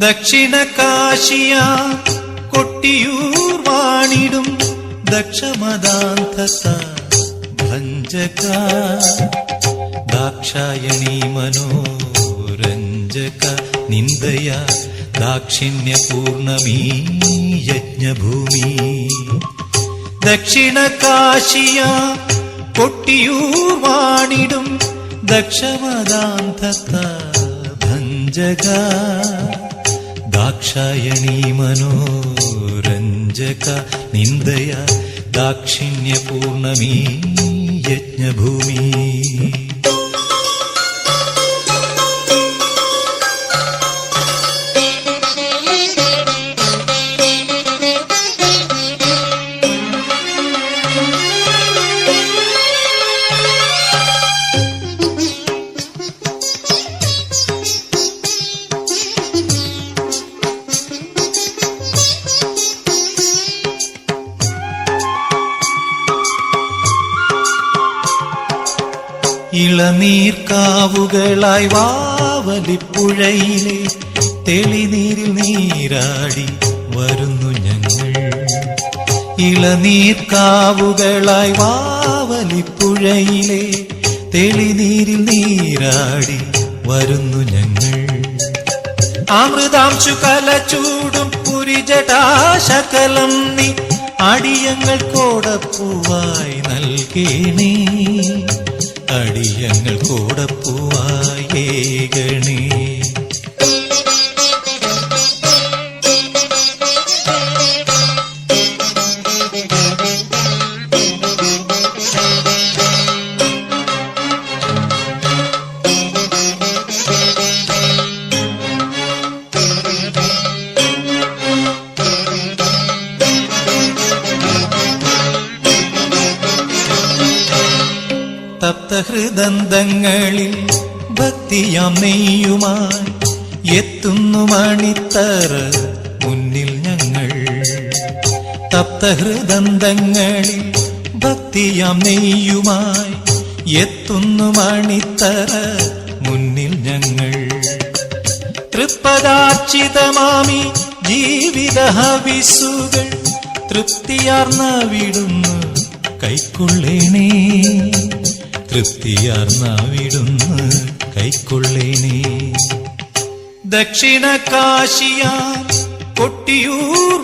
ദക്ഷിണ കാശിയ കൊട്ടിയൂർ വാണിടും ദക്ഷമദാന്തത ഭഞ്ജക. ദാക്ഷായണി മനോരഞ്ജക. നിന്ദയ ദാക്ഷിണ്യപൂർണമീ യജ്ഞഭൂമി. ദക്ഷിണ കാശിയ കൊട്ടിയൂർ വാണിടും ദക്ഷമദാന്തത ഭഞ്ജക. ദാക്ഷായണി മനോരഞ്ജക നിന്ദയ ദാക്ഷിണ്യപൂർണമീ യജ്ഞഭൂമി. ഇളനീർക്കാവുകളായി വാവലിപ്പുഴയിലെ തെളിനീരിൽ നീരാടി വരുന്നു ഞങ്ങൾ. ഇളനീർ ഇളനീർക്കാവുകളായി വാവലിപ്പുഴയിലെ തെളിനീരിൽ നീരാടി വരുന്നു ഞങ്ങൾ. അമൃതാംശു കലച്ചൂടും പുരിജടാശകലം നീ അടിയങ്ങൾ കോടപ്പൂവായി നൽകേണേ. അടിയങ്ങൾ കോടപ്പൂവായി തപ്തഹൃദന്തങ്ങളിൽ ഭക്തിയാം എത്തുന്നു മണിത്തറ മുന്നിൽ ഞങ്ങൾ. തപ്തഹൃദന്തങ്ങളിൽ ഭക്തിയാം എത്തുന്നു മണിത്തറ മുന്നിൽ ഞങ്ങൾ. തൃപ്പദാർച്ചിതമാമി ജീവിത ഹവിസുകൾ തൃപ്തിയാർന്ന വിടുന്നു കൈക്കൊള്ളേണേ. തൃപ്തിയാർന്ന കൈക്കൊള്ളേനേ. ദക്ഷിണ കാശിയ കൊട്ടിയൂർ